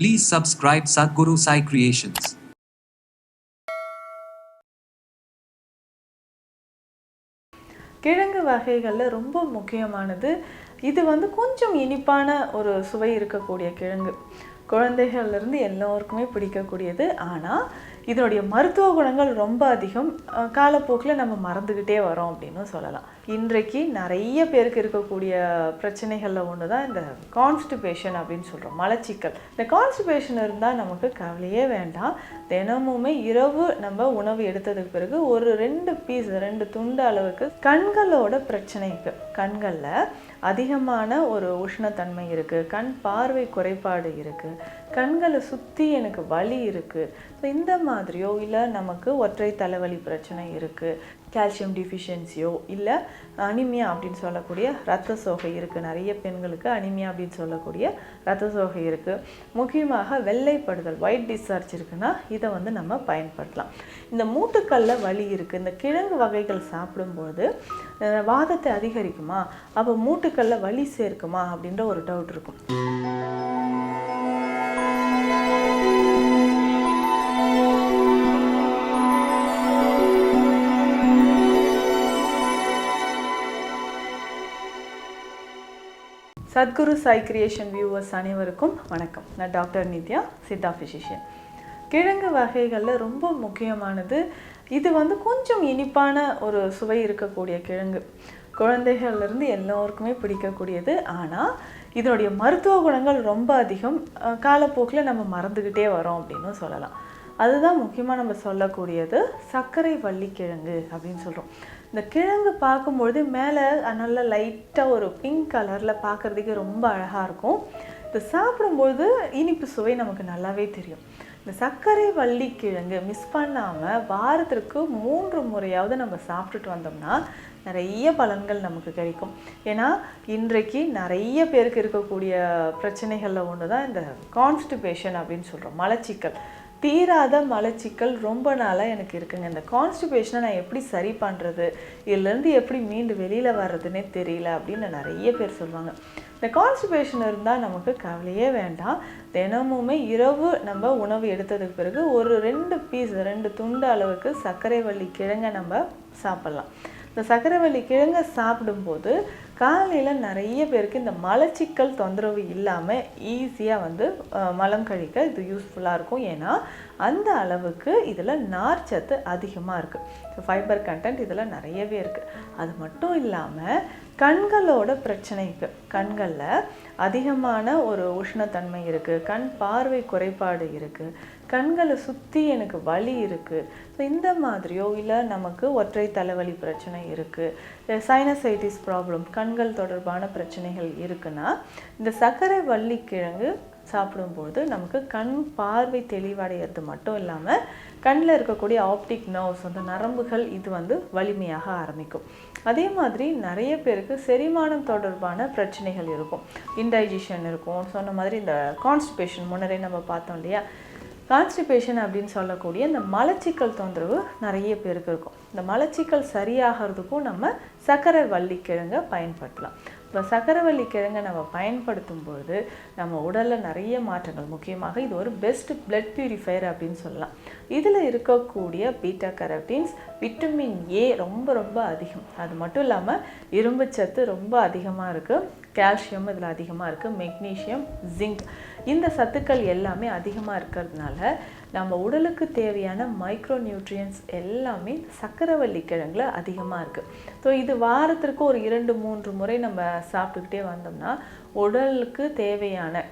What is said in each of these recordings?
Please subscribe Sadhguru Sai Creations. கிழங்கு வகைகளில் ரொம்ப முக்கியமானது இது வந்து கொஞ்சம் இனிப்பான ஒரு சுவை இருக்கக்கூடிய கிழங்கு குழந்தைகள்லேருந்து எல்லோருக்குமே பிடிக்கக்கூடியது. ஆனால் இதனுடைய மருத்துவ குணங்கள் ரொம்ப அதிகம். காலப்போக்கில் நம்ம மறந்துக்கிட்டே வரோம் அப்படின்னு சொல்லலாம். இன்றைக்கு நிறைய பேருக்கு இருக்கக்கூடிய பிரச்சனைகளில் ஒன்று தான் இந்த கான்ஸ்டிபேஷன் அப்படின்னு சொல்கிறோம் மலச்சிக்கல். இந்த கான்ஸ்டிபேஷன் இருந்தால் நமக்கு கவலையே வேண்டாம். தினமுமே இரவு நம்ம உணவு எடுத்ததுக்கு பிறகு ஒரு ரெண்டு பீஸ் ரெண்டு துண்டு அளவுக்கு கண்களோட பிரச்சனைக்கு கண்களில் அதிகமான ஒரு உஷ்ணத்தன்மை இருக்குது கண் பார்வை குறைபாடு இருக்குது கண்களை சுற்றி எனக்கு வலி இருக்குது ஸோ இந்த மாதிரியோ இல்லை நமக்கு ஒற்றை தலைவலி பிரச்சனை இருக்குது கால்சியம் டிஃபிஷியன்சியோ இல்லை அனிமியா அப்படின்னு சொல்லக்கூடிய ரத்த சோகை இருக்குது நிறைய பெண்களுக்கு அனிமியா அப்படின்னு சொல்லக்கூடிய ரத்த சோகை இருக்குது முக்கியமாக வெள்ளைப்படுதல் ஒயிட் டிஸ்சார்ஜ் இருக்குன்னா இதை வந்து நம்ம பயன்படுத்தலாம். இந்த மூட்டுக்கல்ல வலி இருக்குது இந்த கிழங்கு வகைகள் சாப்பிடும்போது வாதத்தை அதிகரிக்குமா? அப்போ மூட்டுக்கல்ல வலி சேர்க்குமா? அப்படின்ற ஒரு டவுட் இருக்கும். சத்குரு சாய் கிரியேஷன் வியூவர்ஸ் அனைவருக்கும் வணக்கம். நான் டாக்டர் நித்யா சித்தா ஃபிசிஷியன் கிழங்கு வகைகளில் ரொம்ப முக்கியமானது இது வந்து கொஞ்சம் இனிப்பான ஒரு சுவை இருக்கக்கூடிய கிழங்கு. குழந்தைகள்லேருந்து எல்லோருக்குமே பிடிக்கக்கூடியது. ஆனால் இதனுடைய மருத்துவ குணங்கள் ரொம்ப அதிகம். காலப்போக்கில் நம்ம மறந்துக்கிட்டே வரோம் அப்படின்னு சொல்லலாம். அதுதான் முக்கியமாக நம்ம சொல்லக்கூடியது சர்க்கரை வள்ளி கிழங்கு அப்படின்னு சொல்கிறோம் இந்த கிழங்கு பார்க்கும்பொழுது மேலே நல்ல லைட்டாக ஒரு பிங்க் கலரில் பார்க்குறதுக்கு ரொம்ப அழகாக இருக்கும். இது சாப்பிடும்பொழுது இனிப்பு சுவை நமக்கு நல்லாவே தெரியும். இந்த சர்க்கரை வள்ளி கிழங்கு மிஸ் பண்ணாமல் வாரத்திற்கு மூன்று முறையாவது நம்ம சாப்பிட்டுட்டு வந்தோம்னா நிறைய பலன்கள் நமக்கு கிடைக்கும். ஏன்னா இன்றைக்கு நிறைய பேருக்கு இருக்கக்கூடிய பிரச்சனைகளில் ஒன்று தான் இந்த கான்ஸ்டிபேஷன் அப்படின்னு சொல்கிறோம் மலச்சிக்கல். தீராத மலச்சிக்கல் ரொம்ப நாளாக எனக்கு இருக்குங்க. இந்த கான்ஸ்டிபேஷனை நான் எப்படி சரி பண்ணுறது இதுலேருந்து எப்படி மீண்டு வெளியில் வர்றதுன்னே தெரியல அப்படின்னு நிறைய பேர் சொல்லுவாங்க. இந்த கான்ஸ்டிபேஷன் இருந்தால் நமக்கு கவலையே வேண்டாம். தினமுமே இரவு நம்ம உணவு எடுத்ததுக்கு பிறகு ஒரு ரெண்டு பீஸ் ரெண்டு துண்டு அளவுக்கு சர்க்கரை வள்ளி கிழங்கை நம்ம சாப்பிட்லாம். இந்த சக்கரவள்ளி கிழங்கை சாப்பிடும்போது காலையில் நிறைய பேருக்கு இந்த மலச்சிக்கல் தொந்தரவு இல்லாமல் ஈஸியாக வந்து மலம் கழிக்க இது யூஸ்ஃபுல்லாக இருக்கும். ஏன்னா அந்த அளவுக்கு இதில் நார்ச்சத்து அதிகமாக இருக்குது ஃபைபர் கண்டென்ட் இதில் நிறையவே இருக்குது அது மட்டும் இல்லாமல் கண்களோட பிரச்சனைக்கு கண்களில் அதிகமான ஒரு உஷ்ணத்தன்மை இருக்குது கண் பார்வை குறைபாடு இருக்குது கண்களை சுற்றி எனக்கு வலி இருக்குது ஸோ இந்த மாதிரியோ இல்லை நமக்கு ஒற்றை தலைவலி பிரச்சனை இருக்குது சைனசைட்டிஸ் ப்ராப்ளம் கண்கள் தொடர்பான பிரச்சனைகள் இருக்குன்னா இந்த சர்க்கரை வள்ளி கிழங்கு சாப்பிடும்போது நமக்கு கண் பார்வை தெளிவடைகிறது மட்டும் இல்லாமல் கண்ணில் இருக்கக்கூடிய ஆப்டிக் நர்வ்ஸ் அந்த நரம்புகள் இது வந்து வலிமையாக ஆரம்பிக்கும். அதே மாதிரி நிறைய பேருக்கு செரிமானம் தொடர்பான பிரச்சனைகள் இருக்கும். இன்டைஜஷன் இருக்கும். சொன்ன மாதிரி இந்த கான்ஸ்டிபேஷன் முன்னரே நம்ம பார்த்தோம் இல்லையா? கான்ஸ்டிபேஷன் அப்படின்னு சொல்லக்கூடிய இந்த மலச்சிக்கல் தொந்தரவு நிறைய பேருக்கு இருக்கும். இந்த மலச்சிக்கல் சரியாகிறதுக்கும் நம்ம சர்க்கரை வள்ளி கிழங்கை பயன்படுத்தலாம். இப்போ சக்கரவள்ளி கிழங்கை நம்ம பயன்படுத்தும் போது நம்ம உடலில் நிறைய மாற்றங்கள். முக்கியமாக இது ஒரு பெஸ்ட் பிளட் பியூரிஃபையர் அப்படின்னு சொல்லலாம். இதில் இருக்கக்கூடிய பீட்டா கரப்டின்ஸ் விட்டமின் ஏ ரொம்ப ரொம்ப அதிகம். அது மட்டும் இல்லாமல் இரும்பு சத்து ரொம்ப அதிகமாக இருக்குது கால்சியம் இதில் அதிகமாக இருக்குது மெக்னீஷியம் ஜிங்க் இந்த சத்துக்கள் எல்லாமே அதிகமாக இருக்கிறதுனால நம்ம உடலுக்கு தேவையான மைக்ரோ நியூட்ரியன்ஸ் எல்லாமே சக்கரவள்ளி கிழங்குல அதிகமாக இருக்குது ஸோ இது வாரத்திற்கு ஒரு இரண்டு மூன்று முறை நம்ம சாப்பிட்டுக்கிட்டே வந்தோம்னா உடலுக்கு தேவையான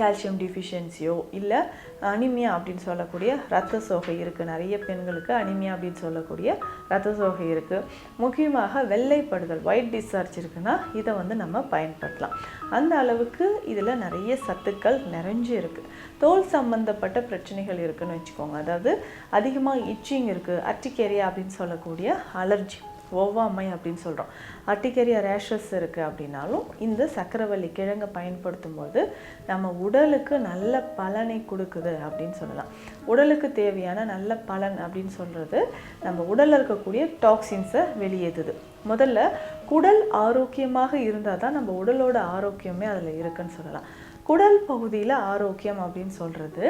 கால்சியம் டிஃபிஷியன்சியோ இல்லை அனிமியா அப்படின்னு சொல்லக்கூடிய ரத்த சோகை இருக்குது நிறைய பெண்களுக்கு அனிமியா அப்படின்னு சொல்லக்கூடிய ரத்த சோகை இருக்குது முக்கியமாக வெள்ளைப்படுதல் ஒயிட் டிஸ்சார்ஜ் இருக்குன்னா இதை வந்து நம்ம பயன்படுத்தலாம். அந்த அளவுக்கு இதில் நிறைய சத்துக்கள் நிறைஞ்சு இருக்குது தோல் சம்பந்தப்பட்ட பிரச்சனைகள் இருக்குதுன்னு வச்சுக்கோங்க. அதாவது அதிகமாக இச்சிங் இருக்குது அர்டிகேரியா அப்படின்னு சொல்லக்கூடிய அலர்ஜி ஒவ்வாமை அப்படின்னு சொல்கிறோம் அட்டிக்கரியா ரேஷஸ் இருக்குது அப்படின்னாலும் இந்த சக்கரவள்ளி கிழங்கை பயன்படுத்தும் போது நம்ம உடலுக்கு நல்ல பலனை கொடுக்குது அப்படின்னு சொல்லலாம். உடலுக்கு தேவையான நல்ல பலன் அப்படின்னு சொல்கிறது நம்ம உடலில் இருக்கக்கூடிய டாக்ஸின்ஸை வெளியேற்றுது முதல்ல குடல் ஆரோக்கியமாக இருந்தால் தான் நம்ம உடலோட ஆரோக்கியமே அதில் இருக்குன்னு சொல்லலாம். குடல் பகுதியில் ஆரோக்கியம் அப்படின்னு சொல்கிறது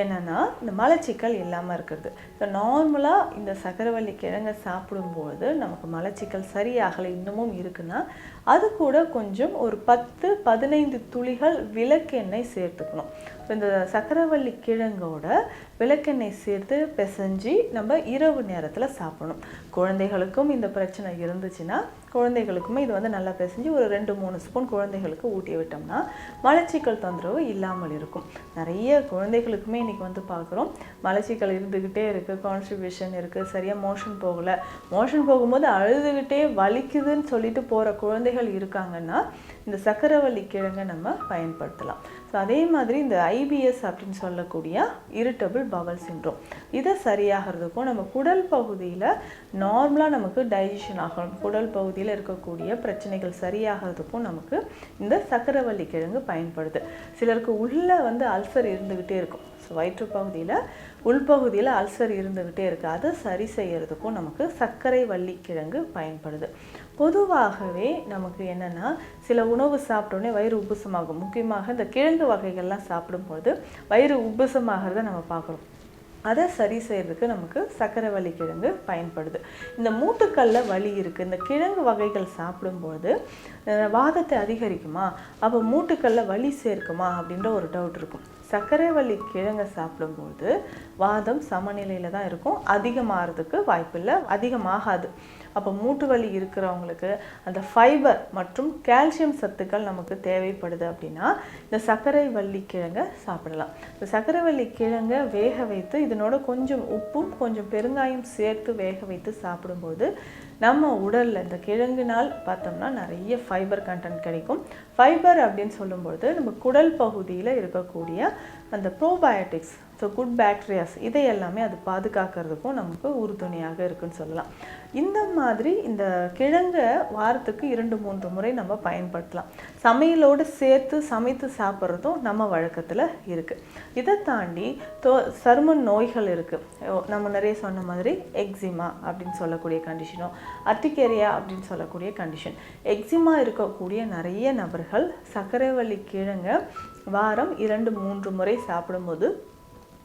என்னென்னா இந்த மலச்சிக்கல் இல்லாமல் இருக்கிறது. இப்போ நார்மலாக இந்த சக்கரவள்ளி கிழங்கை சாப்பிடும்போது நமக்கு மலச்சிக்கல் சரியாகலை இன்னமும் இருக்குன்னா அது கூட கொஞ்சம் ஒரு பத்து பதினைந்து துளிகள் விளக்கெண்ணெய் சேர்த்துக்கணும். இப்போ இந்த சக்கரவள்ளி கிழங்கோட விளக்கெண்ணெய் சேர்த்து பிசைஞ்சு நம்ம இரவு நேரத்தில் சாப்பிடணும். குழந்தைகளுக்கும் இந்த பிரச்சனை இருந்துச்சுன்னா குழந்தைகளுக்குமே இது வந்து நல்லா பிசைஞ்சு ஒரு ரெண்டு மூணு ஸ்பூன் குழந்தைகளுக்கு ஊட்டி விட்டோம்னா மலச்சிக்கல் தொந்தரவு இல்லாமல் இருக்கும். நிறைய குழந்தைகளுக்குமே இன்றைக்கி வந்து பார்க்குறோம் மலச்சிக்கல் இருந்துக்கிட்டே இருக்குது கான்ஸ்டிபியூஷன் இருக்குது சரியாக மோஷன் போகலை. மோஷன் போகும்போது அழுதுகிட்டே வலிக்குதுன்னு சொல்லிட்டு போகிற குழந்தைகள் இருக்காங்கன்னா இந்த சக்கரவள்ளி கிழங்கை நம்ம பயன்படுத்தலாம். ஸோ அதே மாதிரி இந்த ஐபிஎஸ் அப்படின்னு சொல்லக்கூடிய இரிட்டபிள் பவல் சின்ட்ரோம் இதை சரியாகிறதுக்கும் நம்ம குடல் பகுதியில் நார்மலாக நமக்கு டைஜஷன் ஆகணும். குடல் பகுதியில் இருக்கக்கூடிய பிரச்சனைகள் சரியாகிறதுக்கும் நமக்கு இந்த சக்கரவள்ளி கிழங்கு பயன்படுது. சிலருக்கு உள்ளே வந்து அல்சர் இருந்துக்கிட்டே இருக்கும். வயிற்று பகுதியில் உள்பகுதியில் அல்சர் இருந்துக்கிட்டே இருக்குது அதை சரி செய்கிறதுக்கும் நமக்கு சர்க்கரை வள்ளி கிழங்கு பயன்படுது. பொதுவாகவே நமக்கு என்னென்னா சில உணவு சாப்பிட்டோன்னே வயிறு உப்புசமாகும். முக்கியமாக இந்த கிழங்கு வகைகள்லாம் சாப்பிடும்போது வயிறு உப்புசமாகிறத நம்ம பார்க்குறோம். அதை சரி செய்யறதுக்கு நமக்கு சர்க்கரை வலி கிழங்கு பயன்படுது. இந்த மூட்டுக்கல்ல வலி இருக்குது இந்த கிழங்கு வகைகள் சாப்பிடும்போது வாதத்தை அதிகரிக்குமா? அப்போ மூட்டுக்கல்ல வலி சேர்க்குமா? அப்படின்ற ஒரு டவுட் இருக்கும். சர்க்கரை வலி கிழங்கை சாப்பிடும்போது வாதம் சமநிலையில் தான் இருக்கும். அதிகமாகிறதுக்கு வாய்ப்பில்லை. அதிகமாகாது. அப்போ மூட்டு வலி இருக்கிறவங்களுக்கு அந்த ஃபைபர் மற்றும் கால்சியம் சத்துக்கள் நமக்கு தேவைப்படுது அப்படின்னா இந்த சர்க்கரை வள்ளி கிழங்கை சாப்பிடலாம். இந்த சர்க்கரை வள்ளி கிழங்கை வேக வைத்து இதனோட கொஞ்சம் உப்பும் கொஞ்சம் பெருங்காயம் சேர்த்து வேக வைத்து சாப்பிடும்போது நம்ம உடலில் இந்த கிழங்குனால் பார்த்தோம்னா நிறைய ஃபைபர் கண்டென்ட் கிடைக்கும். ஃபைபர் அப்படின்னு சொல்லும்பொழுது நம்ம குடல் பகுதியில் இருக்கக்கூடிய அந்த ப்ரோபயோட்டிக்ஸ் ஸோ குட் பேக்டீரியாஸ் இதை எல்லாமே அது பாதுகாக்கிறதுக்கும் நமக்கு உறுதுணையாக இருக்குன்னு சொல்லலாம். இந்த மாதிரி இந்த கிழங்கை வாரத்துக்கு இரண்டு மூன்று முறை நம்ம பயன்படுத்தலாம். சமையலோடு சேர்த்து சமைத்து சாப்பிட்றதும் நம்ம வழக்கத்தில் இருக்குது இதை தாண்டி தோ சரும நோய்கள் இருக்குது நம்ம நிறைய சொன்ன மாதிரி எக்ஸிமா அப்படின்னு சொல்லக்கூடிய கண்டிஷனோ அத்திக்கேரியா அப்படின்னு சொல்லக்கூடிய கண்டிஷன் எக்ஸிமா இருக்கக்கூடிய நிறைய நபர்கள் சர்க்கரைவள்ளி கிழங்க வாரம் இரண்டு மூன்று முறை சாப்பிடும்போது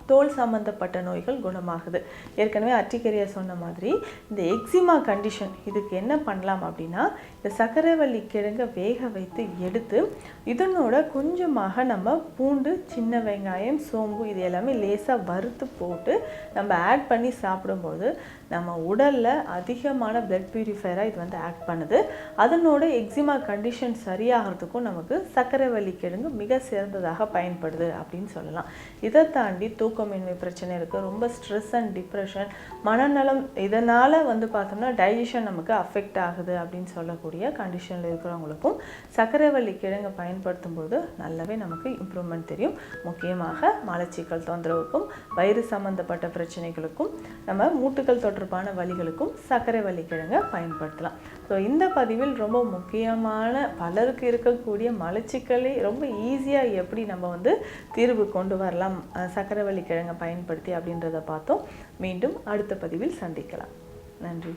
தோல் சம்மந்தப்பட்ட நோய்கள் குணமாகுது. ஏற்கனவே அட்டிக்கரியா சொன்ன மாதிரி இந்த எக்ஸிமா கண்டிஷன் இதுக்கு என்ன பண்ணலாம் அப்படின்னா இந்த சக்கரைவள்ளி கிழங்கை வேக வைத்து எடுத்து இதனோட கொஞ்சமாக நம்ம பூண்டு சின்ன வெங்காயம் சோம்பு இது எல்லாமே லேசாக வறுத்து போட்டு நம்ம ஆட் பண்ணி சாப்பிடும்போது நம்ம உடலில் அதிகமான பிளட் பியூரிஃபையராக இது வந்து ஆக்ட் பண்ணுது. அதனோட எக்ஸிமா கண்டிஷன் சரியாகிறதுக்கும் நமக்கு சர்க்கரைவள்ளி கிழங்கு மிக சிறந்ததாக பயன்படுது அப்படின்னு சொல்லலாம். இதை தாண்டி தூக்கமின்மை பிரச்சனை இருக்குது ரொம்ப ஸ்ட்ரெஸ் அண்ட் டிப்ரெஷன் மனநலம் இதனால் வந்து பார்த்தோம்னா டைஜஷன் நமக்கு அஃபெக்ட் ஆகுது அப்படின்னு சொல்லக்கூடிய கண்டிஷனில் இருக்கிறவங்களுக்கும் சர்க்கரைவள்ளி கிழங்கு பயன்படுத்தும் போது நல்லாவே நமக்கு இம்ப்ரூவ்மெண்ட் தெரியும். முக்கியமாக மலச்சிக்கல் தொந்தரவுக்கும் வயிறு சம்மந்தப்பட்ட பிரச்சனைகளுக்கும் நம்ம மூட்டுக்கள் தொடர்பு தொடர்பான வழிகளுக்கும் சர்க்கரை வலி கிழங்கை பயன்படுத்தலாம். ஸோ இந்த பதிவில் ரொம்ப முக்கியமான பலருக்கு இருக்கக்கூடிய மலச்சிக்கலை ரொம்ப ஈஸியாக எப்படி நம்ம வந்து தீர்வு கொண்டு வரலாம் சர்க்கரை வலி கிழங்கை பயன்படுத்தி அப்படின்றத பார்த்தோம். மீண்டும் அடுத்த பதிவில் சந்திக்கலாம். நன்றி.